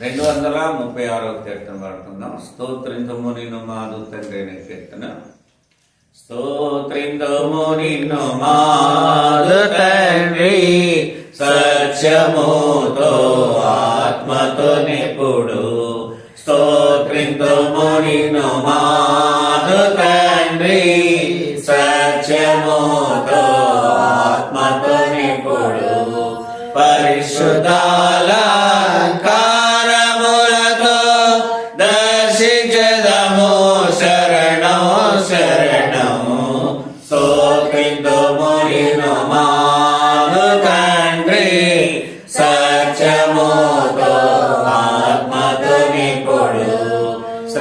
రెండు వందల ముప్పై ఆరవ కీర్తన పడుతున్నాం స్తోత్రించము నిన్ను మాదు తండ్రి అనే కీర్తన. స్తోత్రించము నిన్ను మాదు తండ్రి సత్యముతో ఆత్మతో నిపుడు. స్తోత్రించము నిన్ను మాదు తండ్రి సత్యముతో ఆత్మతో నిపుడు. పరిశుద్ధ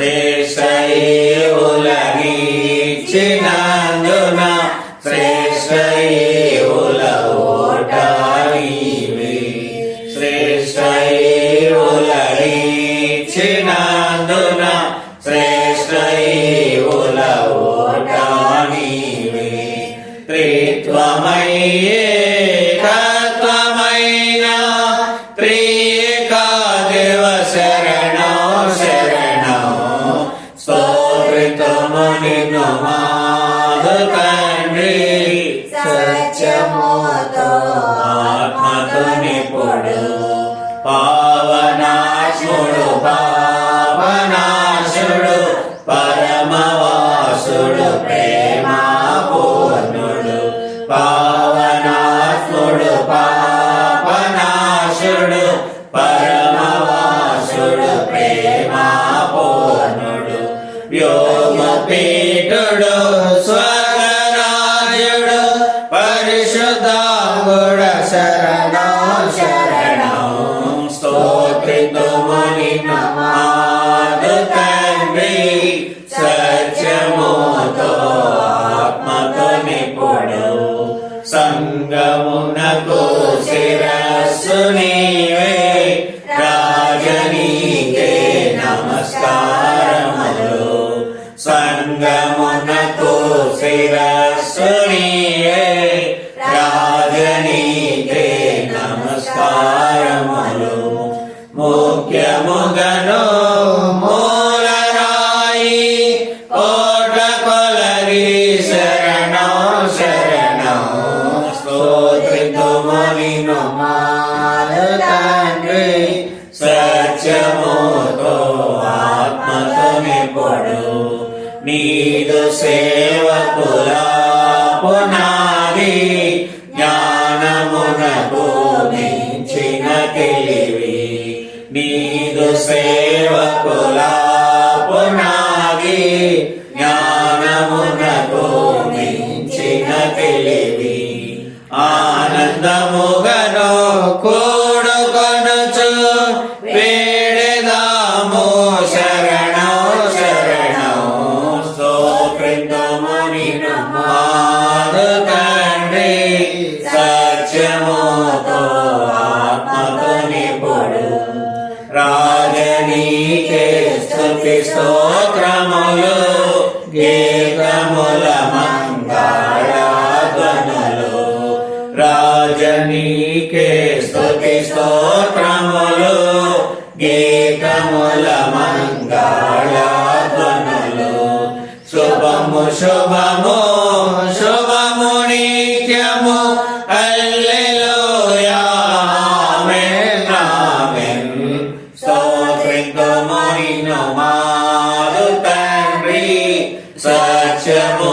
శ్రేష్టయులగిచ్చినందున శ్రేష్టయుల ఓటానివి శ్రేష్టయులగిచ్చినందున శ్రేష్టయుల నిన్ను మాధు తండ్రి సత్యముతో ఆత్మతో నిపుడు పావనాశుడు పావనాశుడు పరమవాసుడు ప్రేమ పూర్ణుడు పావనాత్ముడు పాపనాశుడు పరమవాసుడు ప్రేమ పూర్ణుడు Lord, so ముఖ్యముగను మూలరాయి కోట కొలరి శరణం శరణం. స్తోత్రితుము నిన్ను మాను తండ్రి సత్యముతో ఆత్మతో నిపుడు. నీదు సేవకుల పునా నీదు సేవకుల పునాది జ్ఞానమునకు మించిన తెలివి ఆనందముగను కూడుకొనుచు వేడెదాము స్తుతి స్తోత్రములు గీతముల మంగళధ్వనులు రాజనీకే స్తుతి స్తోత్రములు గీతముల మంగళధ్వనులు శుభము శుభము నిన్ను మారు తండ్రి సత్యముతో